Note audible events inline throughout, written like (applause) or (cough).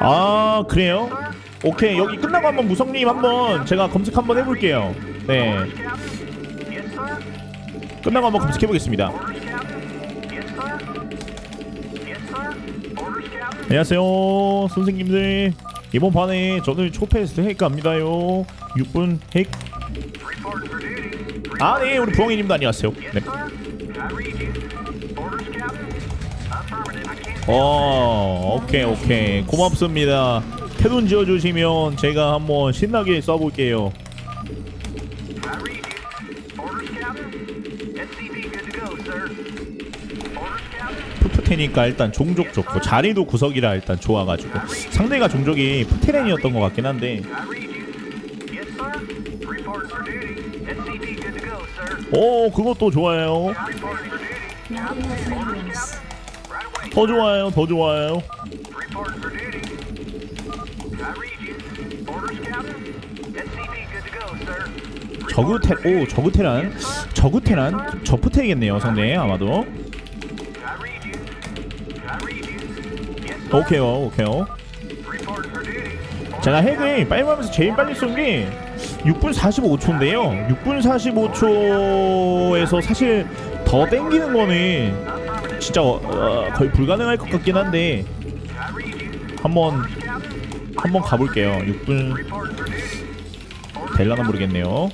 아 그래요? 오케이 여기 끝나고 한번 무성님 한번 제가 검색 한번 해볼게요. 네 끝나고 한번 검색해 보겠습니다. 안녕하세요 선생님들 이번 판에 저는 초패스트 핵 갑니다요 6분 핵 아, 네, 우리 부엉이님도 안녕하세요. 네. 어, 오케이, 오케이. 고맙습니다. 캐돈 지어주시면 제가 한번 신나게 써볼게요. 푸프테니까 일단 종족 좋고 자리도 구석이라 일단 좋아가지고 상대가 종족이 푸테렌이었던 것 같긴 한데 오 그것도 좋아요 더 좋아요 더 좋아요. 저그테 오 저그테란 저그테란 저프테겠네요 상대 아마도. 오케이요 오케이요. 제가 핵을 빨리 하면서 제일 빨리 쏜 게 6분 45초인데요. 6분 45초에서 사실 더 땡기는 거는 진짜 어, 어, 거의 불가능할 것 같긴 한데 한번 한번 가볼게요. 6분 될라나 모르겠네요.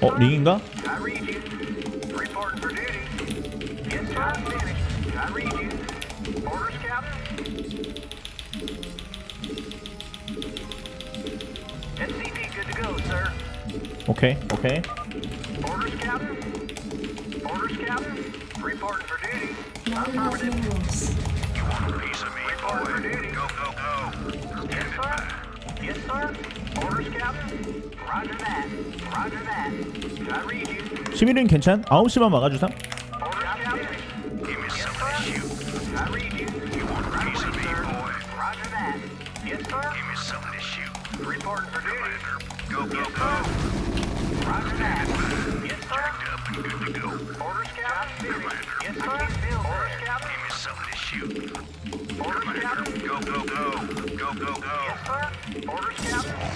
어 링인가? 오케이 오케이. 시민은 괜찮? 9시만 막아주삼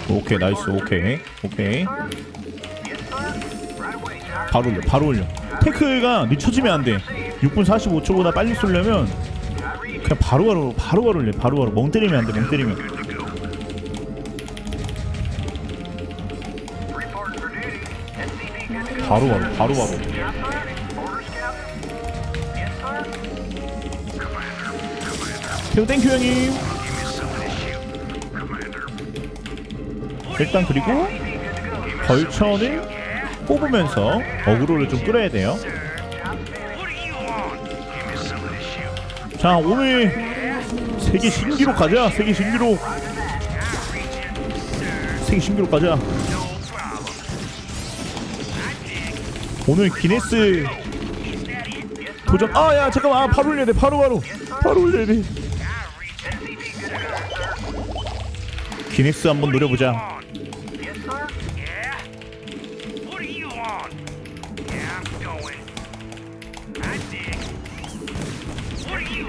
오케이 나이스 오케이. 오케이. 바로 올려 바로 올려. 태클가 늦춰지면 안돼. 6분 45초보다 빨리 쏘려면 그냥 바로 바로 바로 바로 올려 바로 바로. 멍 때리면 안돼 멍 때리면. 바로 바로 바로 바로. 태우 땡큐 형님 일단 그리고 벌천을 뽑으면서 어그로를 좀 끌어야 돼요. 자 오늘 세계 신기록 가자. 세계 신기록. 세계 신기록 가자. 오늘 기네스 도전. 아 야 잠깐만 아, 바로 올려야 돼. 바로 바로 바로 올려야 돼. 기네스 한번 노려보자.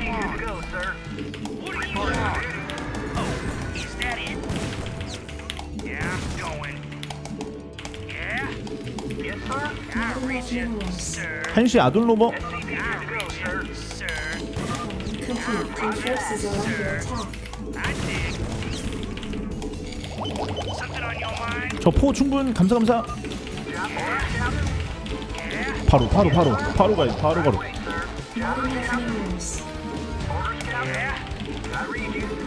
Oh. 한시 아둘로버 I reach it, sir. Complete. Your forces are under attack. I dig. Something on your mind? 저 포 충분 감사 감사 바로 바로 바로 바로 가요 바로 바로 Not enough minerals. Yeah?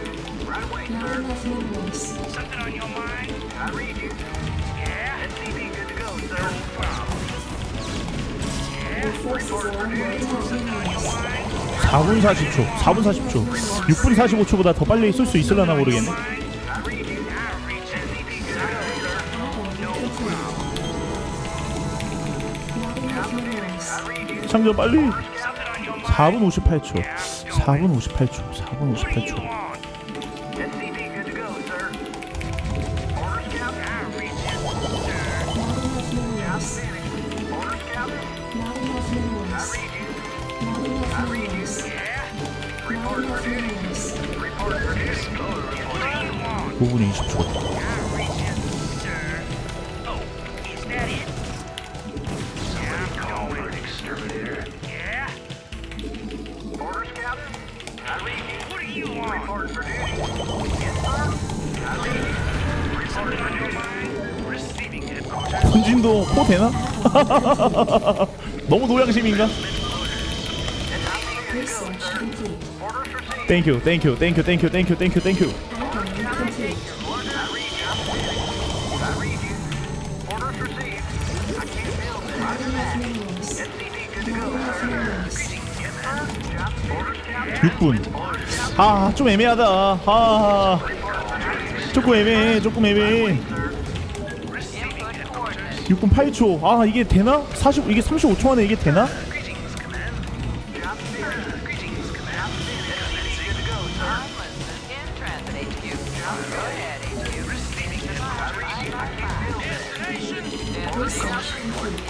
Not enough minerals. Something on your mind? I read you. Yeah? SCP good to go, sir. Your forces are under attack. 4분 40초 4분 40초 6분 45초보다 더 빨리 쏠 수 있을려나 모르겠네. 창조 빨리 Something on your mind? 4분 58초 4분 58초 4분 58초 on? SCP good to 포 되나? 너무 노양심인가? 땡큐 땡큐 땡큐 땡큐 땡큐 땡큐 땡큐. 6분 아 좀 애매하다 아 조금 애매해 조금 애매해 6분 8초 아 이게 되나? 40 이게 35초 만에 이게 되나? Complete.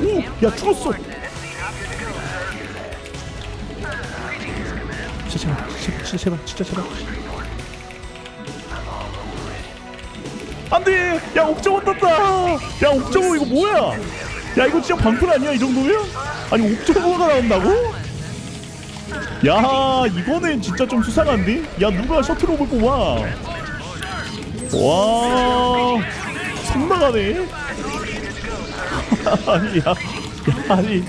오야 죽었어 제발 제발 진짜 제발 안돼! 야 옥저버 떴다! 야 옥저버 이거 뭐야? 야 이거 진짜 방풀 아니야 이 정도면? 아니 옥저버가 나온다고? 야 이거는 진짜 좀 수상한데? 야 누가 셔틀업을 뽑아? 와 성나가네? (laughs) 아니 야, 야 아니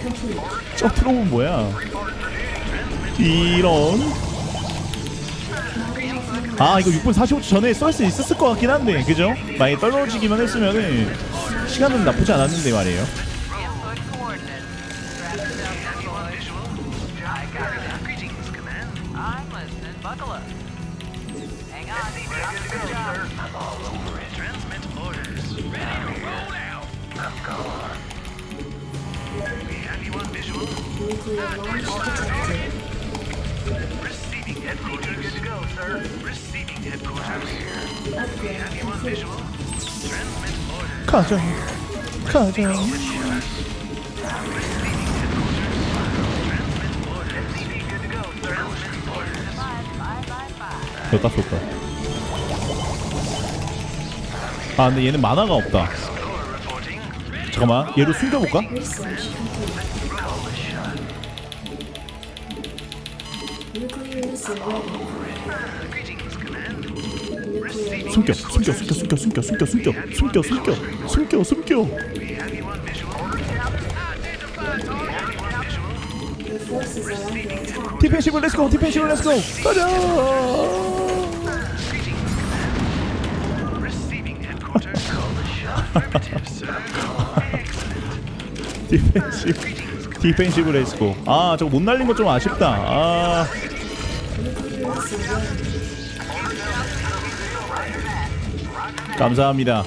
셔틀업은 뭐야? 이런 아 이거 6분 45초 전에 쏠 수 있었을 것 같긴 한데 그죠? 만약에 떨어지기만 했으면은 시간은 나쁘지 않았는데 말이에요 가자 가자. 여기다 쏠까 아 근데 얘는 만화가 없다. 잠깐만 얘를 숨겨볼까? 숨겨 숨겨 숨겨 숨겨 숨겨 숨겨 숨겨 숨겨 숨겨 숨겨 숨겨. 디펜시브 렛츠고 디펜시브 렛츠고 가자. 디펜시브 디펜시브 렛츠고 아 저거 못 날린 거 좀 아쉽다 아 감사합니다.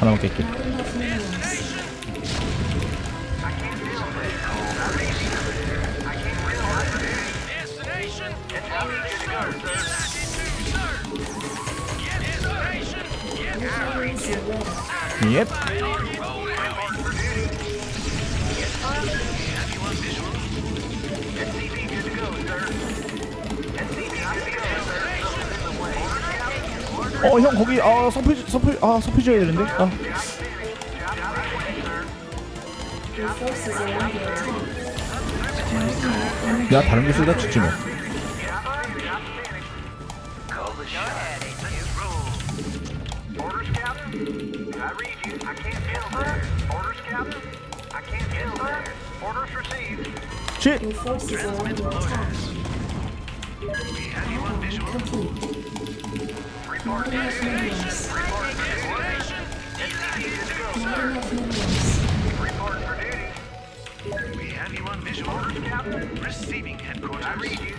하나만 깰게. 옙어형 거기 아 서프 서프 아 서프 줘야 되는데 아. 내가 다른 거 쓰다 죽지 뭐. I read you. I can't deal there. Orders, Captain. I can't deal there. Orders received. 쉿 The forces are under attack. We have you on visual. Complete. Not enough minerals. Not enough minerals. Report for duty. We have you on visual. Orders, Captain. Receiving headquarters. I read you.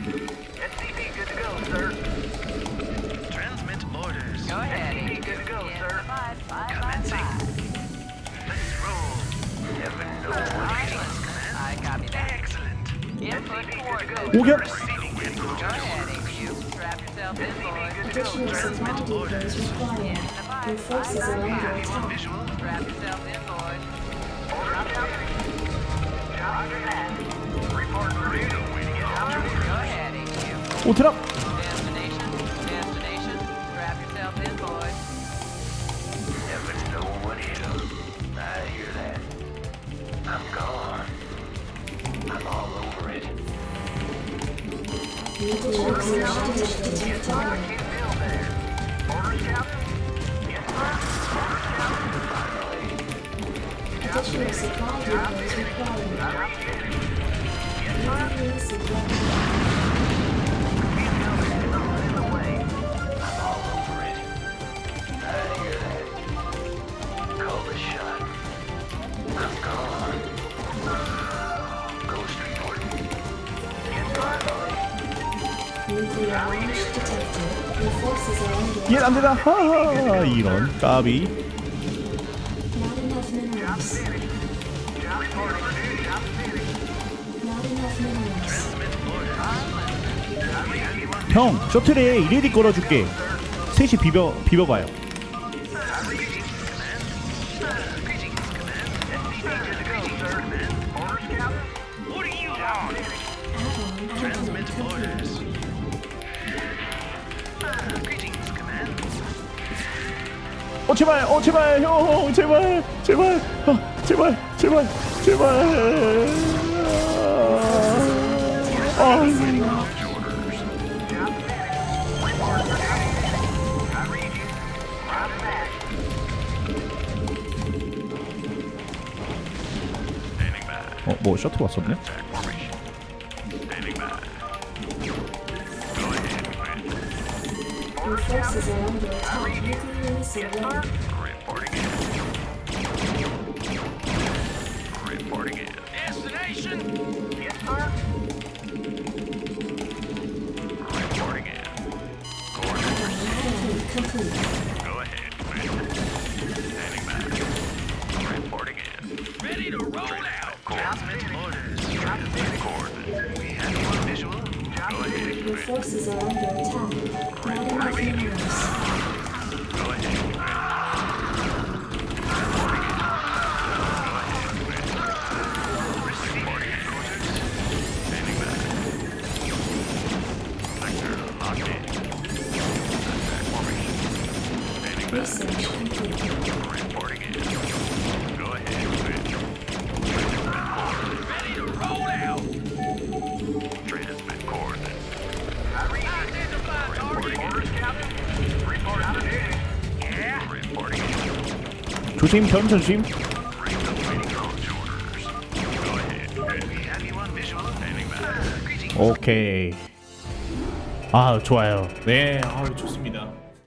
SCV good to go, sir. Go ahead. Good to go, sir. Five, five, Commencing. Five, five. Let's roll. Heaven knows where the meetings commence. I copy that. Excellent. Input coordinates. We'll get receiving and go ahead, AQ. Strap yourself in, boys. Additional supply depots required. Your forces are under attack. Strap yourself in, boys. Order up. Roger that. Report for reading. Go ahead, AQ. 오트랍! Additional supply depots required. Nuclear supply. 안되다 하하 이런 까비. 형 셔틀에 이레디 걸어줄게 셋이 비벼 비벼봐요 어 제발 어 제발 형 제발 제발 어, 제발 제발 제발 아, 어, 뭐 셔틀 왔었네? Your forces are under attack. Nuclear missile ready. Reporting in. Destination. Yes, sir. Reporting in. Upgrade complete. Go ahead, Quinn. Standing by. Reporting in. Ready to roll out. Coordinates. Forces are under attack. Not in enough minerals. 조심 전 조심. 오케이 아 좋아요 네 아 좋습니다